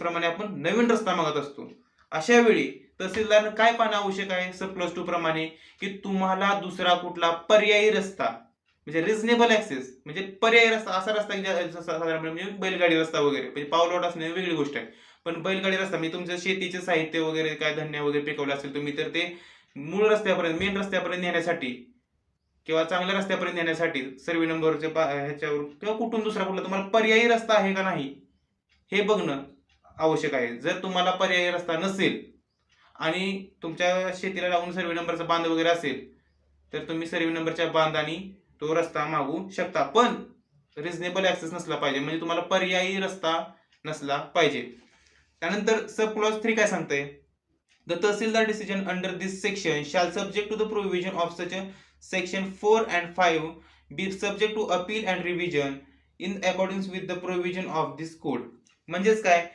प्रमाणे आपण नवीन रस्ता मागत असतो. अशा वेळी तहसीलदार काय पाहणं आवश्यक आहे? सब प्लस टू प्रमाणे की तुम्हाला दुसरा कुठला पर्यायी रस्ता म्हणजे रिझनेबल ऍक्सेस म्हणजे पर्यायी रस्ता असा रस्ता साधारणपणे म्हणजे बैलगाडी रस्ता वगैरे म्हणजे पावलोट असणे वेगळी गोष्ट आहे. पण बैलगाडी रस्ता म्हणजे तुमचं शेतीचे साहित्य वगैरे काय धान्य वगैरे पिकवलं असेल तुम्ही तर ते मूळ रस्त्यापर्यंत मेन रस्त्यापर्यंत नेण्यासाठी किंवा चांगल्या रस्त्यापर्यंत नेण्यासाठी सर्वे नंबरचे ह्याच्यावर किंवा कुठून दुसरा कुठला तुम्हाला पर्यायी रस्ता आहे का नाही हे बघणं आवश्यक आहे. जर तुम्हाला पर्यायी रस्ता नसेल आणि तुमच्या शेतीला लावून सर्वे नंबरचा बांध वगैरे असेल तर तुम्ही सर्वे नंबरच्या बांधाने तो रस्ता मागू शकता. पण रिझनेबल ॲक्सेस नसला पाहिजे. म्हणजे तुम्हाला पर्यायी रस्ता नसला पाहिजे. त्यानंतर सब क्लॉज थ्री काय सांगतंय? The tahsildar decision under this section shall subject to the provision of such section four and five B subject to appeal and revision in according with the provision of this code म्हणजेच काय?